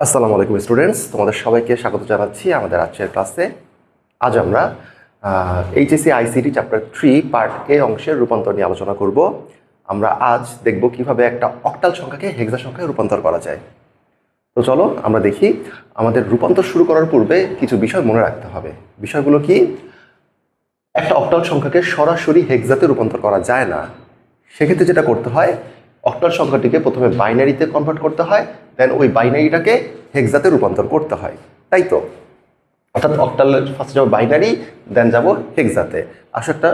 আসসালামু আলাইকুম স্টুডেন্টস তোমাদের সবাইকে স্বাগত জানাচ্ছি আমাদের আজকের ক্লাসে আজ আমরা HSC ICT chapter three part A অংশের রূপান্তর নিয়ে আলোচনা করব। আমরা আজ দেখব কীভাবে একটা অক্টাল সংখ্যাকে হেক্সা সংখ্যায় রূপান্তর করা যায়। তো চলো, আমরা দেখি আমাদের রূপান্তর শুরু করার পূর্বে কিছু বিষয় মনে রাখতে হবে। বিষয়গুলো কি? একটা অক্টাল সংখ্যাকে সরাসরি হেক্সাতে রূপান্তর করা যায় না। সেক্ষেত্রে যেটা করতে হয় অক্টাল সংখ্যাটিকে প্রথমে বাইনারিতে কনভার্ট করতে হয় দেন ওই বাইনারিটাকে হেক্সাতে রূপান্তর করতে হয়। তাই তো? অর্থাৎ অক্টাল ফার্স্ট যাব বাইনারি দেন যাব হেক্সাতে আসলে একটা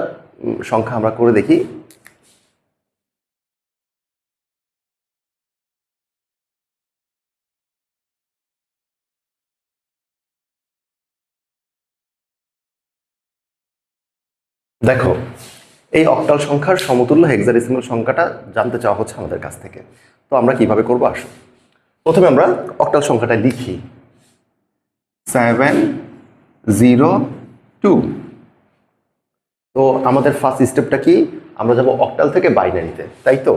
সংখ্যা আমরা করে দেখি। দেখো, এই অক্টাল সংখ্যার সমতুল্য হেক্সাডেসিমাল সংখ্যাটা জানতে চাওয়া হচ্ছে আমাদের কাছ থেকে। তো আমরা কীভাবে করব? আসো। প্রথমে আমরা অক্টাল সংখ্যাটা লিখি। সেভেন জিরো টু তো আমাদের ফার্স্ট স্টেপটা কি? আমরা যাব অক্টাল থেকে বাইনারিতে, তাই তো?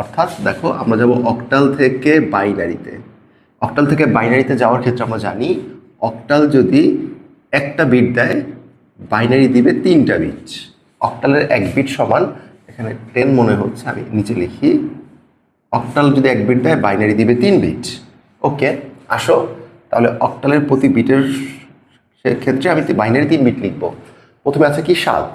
অর্থাৎ দেখো, আমরা যাব অক্টাল থেকে বাইনারিতে। অক্টাল থেকে বাইনারিতে যাওয়ার ক্ষেত্রে আমরা জানি, অক্টাল যদি একটা বিট দেয়, বাইনারি দিবে তিনটা বিট অক্টালের এক বিট সমান, এখানে টেন মনে হচ্ছে, আমি নিচে লিখি। অক্টাল যদি এক বিট দেয় বাইনারি দিবে তিন বিট ওকে, আসো। তাহলে অক্টালের প্রতি বিটের সেক্ষেত্রে আমি বাইনারি তিন বিট লিখব। প্রথমে আছে কি সাত?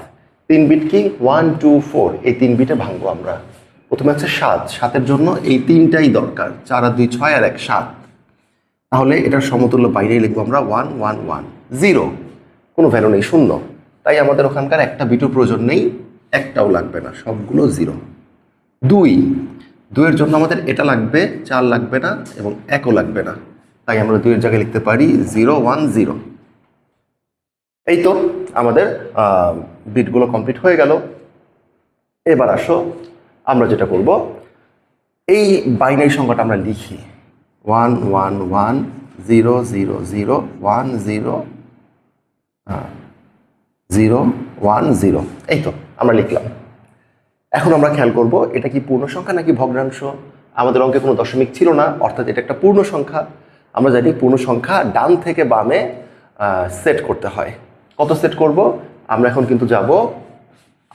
তিন বিট কি? ওয়ান টু ফোর এই তিন বিটে ভাঙবো আমরা। প্রথমে আছে সাত। সাতের জন্য এই তিনটাই দরকার। চার আর দুই, ছয় আর এক, সাত। তাহলে এটার সমতুল্য বাইরে লিখব আমরা ওয়ান ওয়ান ওয়ান জিরো কোনো ভ্যালু নেই, শূন্য। তাই আমাদের ওখানকার একটা বিটু প্রয়োজন নেই। একটাও লাগবে না। সবগুলো জিরো দুই। দুইয়ের জন্য আমাদের এটা লাগবে, চার লাগবে না এবং একও লাগবে না। তাই আমরা দুইয়ের জায়গায় লিখতে পারি জিরো ওয়ান জিরো। এই তো আমাদের বিটগুলো কমপ্লিট হয়ে গেল। এবার আসো, আমরা যেটা করব, এই বাইনারি সংখ্যাটা আমরা লিখি। One one one zero zero zero one zero zero one zero. এই তো, আমরা লিখলাম। এখন আমরা খেয়াল করব, এটা কি পূর্ণ সংখ্যা নাকি ভগ্নাংশ? আমাদের অঙ্কে কোনো দশমিক ছিল না, অর্থাৎ এটা একটা পূর্ণ সংখ্যা। আমরা জানি পূর্ণ সংখ্যা ডান থেকে বামে সেট করতে হয়। কত সেট করব? আমরা এখন কিন্তু যাব,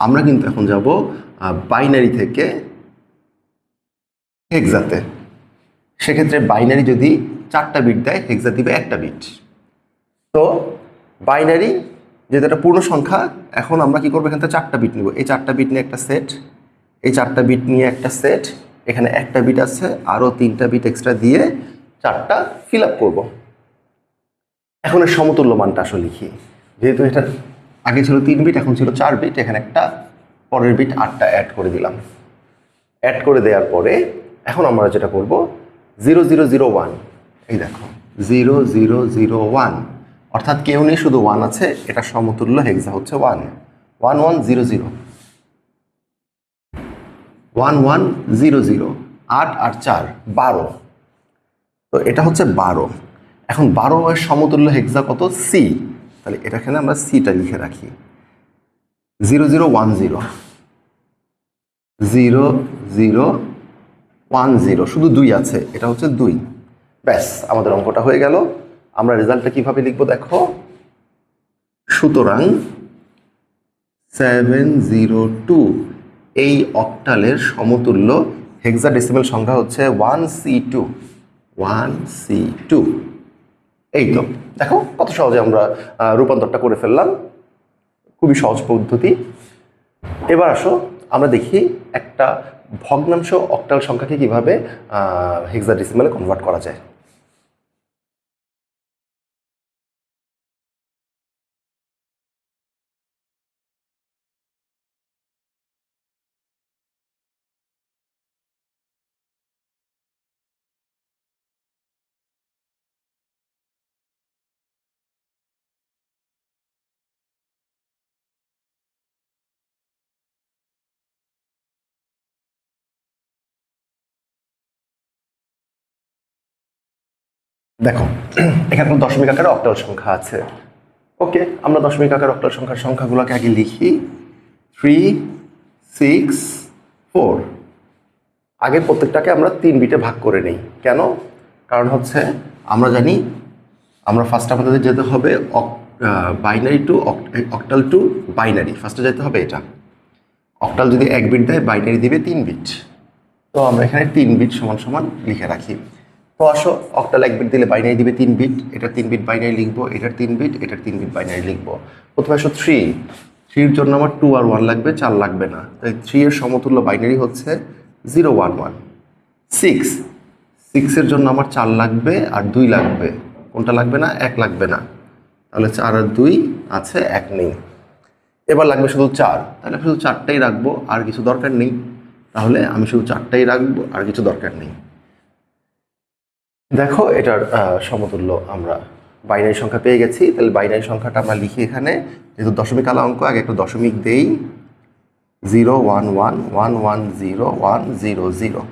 আমরা কিন্তু এখন যাব বাইনারি থেকে হেক্সাতে সেক্ষেত্রে বাইনারি যদি চারটা বিট দেয় হেক্সা দিবে একটা বিট তো বাইনারি যেহেতু একটা পূর্ণ সংখ্যা, এখন আমরা কি করব? এখান থেকে চারটা বিট নিব। এই চারটা বিট নিয়ে একটা সেট এই চারটা বিট নিয়ে একটা সেট এখানে একটা বিট আছে, আরও তিনটা বিট এক্সট্রা দিয়ে চারটা ফিল আপ করব। এখন এর সমতুল্য মানটা আসলে লিখি যেহেতু এটা আগে ছিল তিন বিট এখন ছিল চার বিট এখানে একটা পরের বিট আটটা অ্যাড করে দিলাম। অ্যাড করে দেওয়ার পরে এখন আমরা যেটা করব জিরো জিরো জিরো ওয়ান এই দেখো জিরো জিরো জিরো ওয়ান অর্থাৎ কেউ নেই, শুধু ওয়ান আছে, এটা সমতুল্য হেক্সা হচ্ছে one one one zero zero one one zero zero আট আর চার, বারো। তো এটা হচ্ছে বারো। এখন বারো এর সমতুল্য হেক্সা কত? সি তাহলে এটা এখানে আমরা সিটা লিখে রাখি। Zero zero one zero zero zero one zero শুধু দুই আছে, এটা হচ্ছে দুই। ব্যাস, আমাদের অঙ্কটা হয়ে গেল। আমরা রেজাল্টটা কীভাবে লিখব দেখো? সুতরাং সেভেন জিরো টু এই অক্টালের সমতুল্য হেক্সাডেসিমাল সংখ্যা হচ্ছে one C two one C two এই তো, দেখো কত সহজে আমরা রূপান্তরটা করে ফেললাম। খুবই সহজ পদ্ধতি। এবার আসো, আমরা দেখি একটা ভগ্নাংশ অক্টাল সংখ্যাকে কীভাবে কীভাবে হেক্সাডেসিমালে কনভার্ট করা যায়। দেখো, এখানে দশমিক আকারে অক্টাল সংখ্যা আছে। ওকে আমরা দশমিক আকারে অক্টাল সংখ্যার সংখ্যাগুলোকে আগে লিখি। থ্রি সিক্স ফোর আগে প্রত্যেকটাকে আমরা তিন বিটে ভাগ করে নিই। কেন? কারণ হচ্ছে, আমরা জানি, আমরা ফার্স্ট আমাদের যেতে হবে binary to octal to binary ফার্স্টে যেতে হবে এটা। অক্টাল যদি এক বিট দেয় বাইনারি দিবে তিন বিট। তো আমরা এখানে তিন বিট সমান সমান লিখে রাখি। আসো অক্টাল এক বিট দিলে বাইনারি দিবে তিন বিট এটার তিন বিট বাইনারি লিখব, এটার তিন বিট এটার তিন বিট বাইনারি লিখব। প্রথমে আসো থ্রি থ্রির জন্য আমার টু আর ওয়ান লাগবে, চার লাগবে না। তাই থ্রি এর সমতুল্য বাইনারি হচ্ছে জিরো ওয়ান ওয়ান সিক্স সিক্সের জন্য আমার চার লাগবে আর দুই লাগবে। কোনটা লাগবে না? এক লাগবে না। তাহলে চার আর দুই আছে এক নেই। এবার লাগবে শুধু চার। তাহলে শুধু চারটাই রাখব, আর কিছু দরকার নেই। তাহলে আমি শুধু চারটাই রাখব, আর কিছু দরকার নেই। দেখো, এটার সমতুল্য আমরা বাইনারি সংখ্যা পেয়ে গেছি। তাহলে বাইনারি সংখ্যাটা আমরা লিখি এখানে। যেহেতু দশমিক আলা অঙ্ক, আগে একটু দশমিক দেই। Zero, one one one one, zero one, zero zero.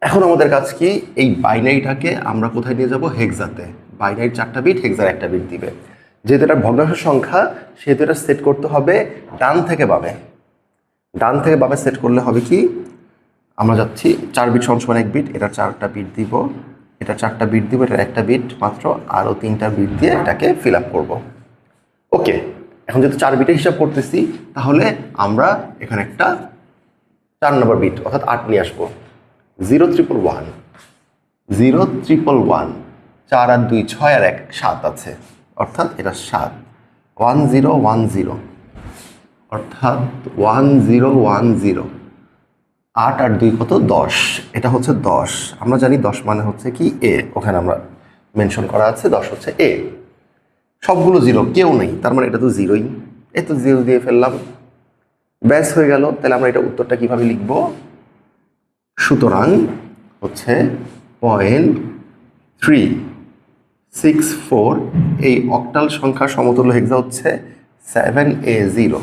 এখন আমাদের কাজ কি? এই বাইনারিটাকে আমরা কোথায় নিয়ে যাব? হেক্সাতে। বাইনারির চারটা বিট হেক্সার একটা বিট দিবে। যেহেতু এটা ভগ্নাংশ সংখ্যা, সেহেতু এটা সেট করতে হবে ডান থেকে বামে। ডান থেকে বামে সেট করলে হবে কি? আমরা যাচ্ছি, চার বিট সমান সমান এক বিট, এটা চারটা বিট দিব। এটা চারটা বিট দিব এটা একটা বিট মাত্র, আরও তিনটা বিট দিয়ে এটাকে ফিল আপ করব। ওকে, এখন যেহেতু চার বিটের হিসাব করতেছি, তাহলে আমরা এখানে একটা চার নম্বর বিট, অর্থাৎ আট নিয়ে আসব। Zero triple one, zero triple one, চার আর দুই ছয় আর এক সাত আছে। অর্থাৎ এটা সাত। ওয়ান জিরো ওয়ান জিরো, অর্থাৎ ওয়ান জিরো ওয়ান জিরো। আট আর দুই কত? দশ। এটা হচ্ছে দশ। আমরা জানি দশ মানে হচ্ছে কি? এ। ওখানে আমরা মেনশন করা আছে, দশ হচ্ছে এ। সবগুলো জিরো কেউ নেই। তার মানে এটা তো জিরোই এ তো জিরো দিয়ে ফেললাম। ব্যাস হয়ে গেল। তাহলে আমরা এটা উত্তরটা কীভাবে লিখব? সুতরাং হচ্ছে পয়েন্ট থ্রি সিক্স ফোর এই অক্টাল সংখ্যা সমতুল্য হেক্সা হচ্ছে সেভেন এ জিরো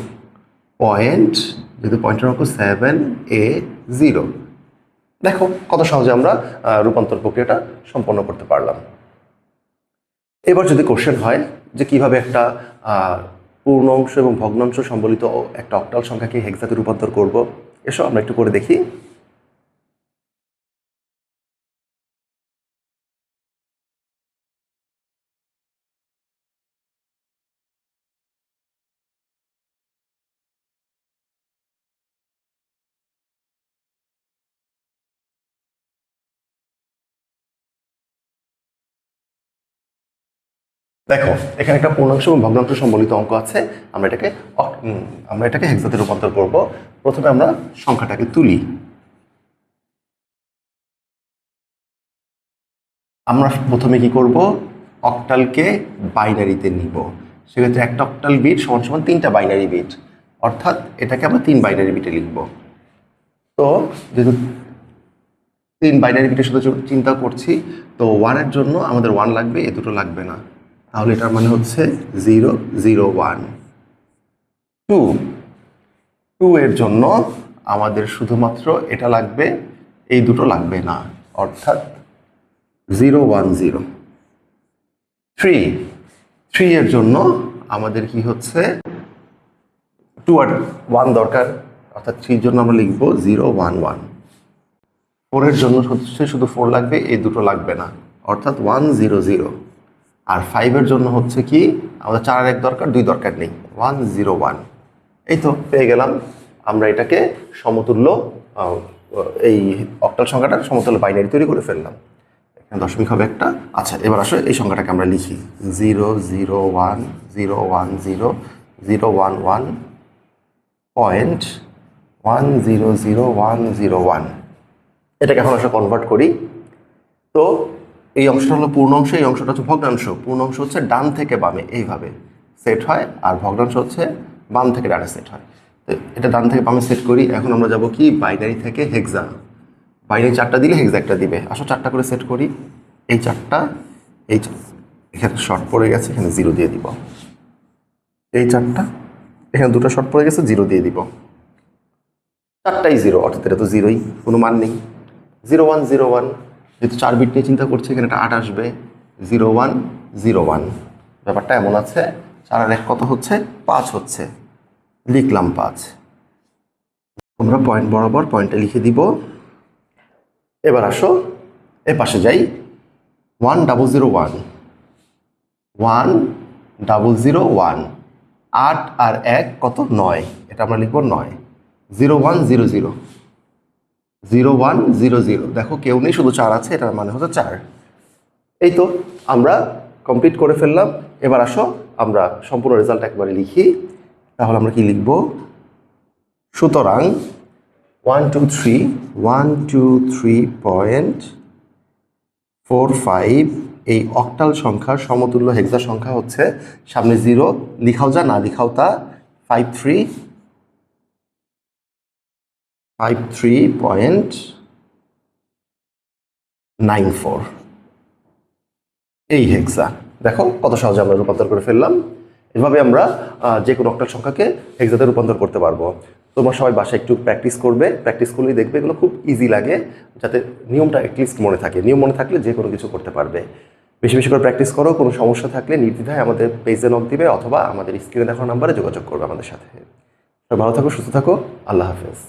পয়েন্ট যেহেতু পয়েন্টের অঙ্ক সেভেন এ জিরো দেখো কত সহজে আমরা রূপান্তর প্রক্রিয়াটা সম্পন্ন করতে পারলাম। এবার যদি কোশ্চেন হয় যে কীভাবে একটা পূর্ণাংশ এবং ভগ্নাংশ সম্বলিত একটা অক্টাল সংখ্যাকে হেক্সাতে রূপান্তর করব এসব আমরা একটু করে দেখি। দেখো, এখানে একটা পূর্ণাংশ এবং ভগ্নাংশ সম্বলিত অঙ্ক আছে। আমরা এটাকে আমরা এটাকে হেক্সাতে রূপান্তর করব। প্রথমে আমরা সংখ্যাটাকে তুলি। আমরা প্রথমে কি করব? অক্টালকে বাইনারিতে নিব। সেক্ষেত্রে একটা অক্টাল বিট সমান সমান তিনটা বাইনারি বিট। অর্থাৎ এটাকে আমরা তিন বাইনারি বিটে লিখব। তো যেহেতু তিন বাইনারি বিটের সাথে চিন্তা করছি, তো ওয়ানের জন্য আমাদের ওয়ান লাগবে, এ দুটো লাগবে না। তাহলে এটার মানে হচ্ছে zero zero, one. Two. Two এর জন্য আমাদের শুধুমাত্র এটা লাগবে, এই দুটো লাগবে না, অর্থাৎ zero, one, zero. Three. Three এর জন্য আমাদের কি হচ্ছে, টু আর ওয়ান দরকার, অর্থাৎ থ্রির জন্য আমরা লিখব জিরো, ওয়ান ওয়ান। ফোরের জন্য হচ্ছে শুধু ফোর লাগবে, এই দুটো লাগবে না, অর্থাৎ ওয়ান, জিরো জিরো। আর ফাইভের জন্য হচ্ছে কি, আমাদের চার এক দরকার, দুই দরকার নেই। ওয়ান জিরো ওয়ান এই তো, পেয়ে গেলাম। আমরা এটাকে সমতুল্য এই অক্টাল সংখ্যাটার সমতুল্য বাইনারি তৈরি করে ফেললাম। এখানে দশমিক হবে একটা। আচ্ছা এবার আসলে এই সংখ্যাটাকে আমরা লিখি। Zero zero one zero one zero zero one one point one zero zero one zero one এটাকে এখন আসলে কনভার্ট করি। তো এই অংশটা হলো পূর্ণ অংশ, এই অংশটা হচ্ছে ভগ্নাংশ। পূর্ণ অংশ হচ্ছে ডান থেকে বামে, এইভাবে সেট হয়, আর ভগ্নাংশ হচ্ছে বাম থেকে ডানে সেট হয়। এটা ডান থেকে বামে সেট করি, এখন আমরা যাব কি? বাইনারি থেকে হেক্সা বাইনারি চারটা দিলে হেক্সা একটা দিবে। আসো চারটা করে সেট করি। এই চারটা, এই এখানে শর্ট পড়ে গেছে, এখানে জিরো দিয়ে দিব। এই চারটা, এখানে দুটো শর্ট পড়ে গেছে জিরো দিয়ে দিব। চারটাই জিরো অর্থাৎ এটা তো জিরোই কোনো মান নেই। জিরো ওয়ান জিরো ওয়ান যেহেতু চার বিট নিয়ে চিন্তা করছি, এখানে একটা আট আসবে জিরো ওয়ান জিরো ওয়ান ব্যাপারটা এমন আছে চার আর এক কত হচ্ছে? পাঁচ হচ্ছে। লিখলাম পাঁচ। তোমরা পয়েন্ট বরাবর পয়েন্টটা লিখে দিব। এবার আসো, এ পাশে যাই। One double zero one one double zero one আট আর এক কত? নয়। এটা আমরা লিখব নয়। Zero one zero zero zero one zero zero. দেখো কেউ নেই, শুধু চার আছে, এটার মানে হচ্ছে চার। এই তো আমরা কমপ্লিট করে ফেললাম। এবার আসো, আমরা সম্পূর্ণ রেজাল্ট একবারে লিখি। তাহলে আমরা কি লিখব? সুতরাং one two three one two three point four five এই অক্টাল সংখ্যার সমতুল্য হেক্সা সংখ্যা হচ্ছে সামনে জিরো লিখাও যা, না লিখাও তা। Five three five three point nine four এই হেক্সা দেখো কত সহজে আমরা রূপান্তর করে ফেললাম। এভাবে আমরা যে কোনো অক্টাল সংখ্যাকে হেক্সাতে রূপান্তর করতে পারব। তোমরা সবাই বাসায় একটু প্র্যাকটিস করবে। প্র্যাকটিস করলেই দেখবে এগুলো খুব ইজি লাগে, যাতে নিয়মটা অ্যাটলিস্ট মনে থাকে। নিয়ম মনে থাকলে যে কোনো কিছু করতে পারবে। বেশি বেশি করে প্র্যাকটিস করো, কোনো সমস্যা থাকলে নির্দ্বিধায় আমাদের পেজে নক দিবে, অথবা আমাদের স্ক্রিনে দেখানো নাম্বারে যোগাযোগ করবে আমাদের সাথে। ভালো থাকো, সুস্থ থাকো। আল্লাহ হাফেজ।